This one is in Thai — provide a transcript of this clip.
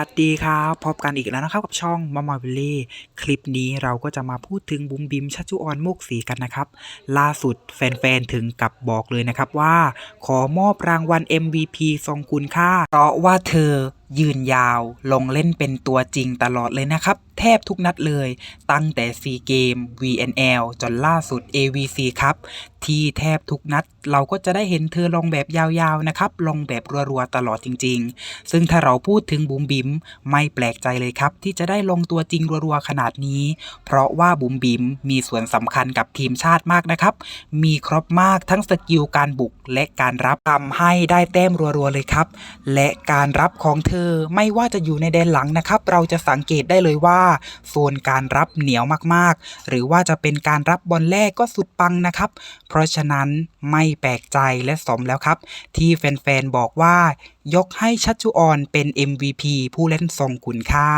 สวัสดีครับพบกันอีกแล้วนะครับกับช่องมอมอยเบลลี่คลิปนี้เราก็จะมาพูดถึงบุมบิมชัชจุออนโมกสีกันนะครับ ล่าสุดแฟนๆถึงกับบอกเลยนะครับว่า ขอมอบรางวัล MVP ทรงคุณค่า เพราะว่าเธอยืนยาวลงเล่นเป็นตัวจริงตลอดเลยนะครับ แทบทุกนัดเลย ตั้งแต่ C เกม VNL จนล่าสุด AVC ครับ ที่แทบทุกนัดเราก็จะได้เห็นเธอลงแบบยาวๆนะครับ ลงแบบรัวๆตลอดจริงๆ ซึ่งถ้าเราพูดถึงบุ๋มบิ๋มไม่แปลกใจเลยครับ ที่จะได้ลงตัวจริงรัวๆขนาดนี้ เพราะว่าบุ๋มบิ๋มมีส่วนสำคัญกับทีมชาติมากนะครับ มีครบมากทั้งสกิลการบุกและการรับทำให้ได้แต้มรัวๆเลยครับ และการรับของเธอไม่ว่าจะอยู่ในแดนหลังนะครับ เราจะสังเกตได้เลยว่าโซนการรับเหนียวมากๆ หรือว่าจะเป็นการรับบอลแรกก็สุดปังนะครับ เพราะฉะนั้นไม่แปลกใจและสมแล้วครับ ที่แฟนๆบอกว่ายกให้ชัชจุออนเป็น MVP ผู้เล่นทรงคุณค่า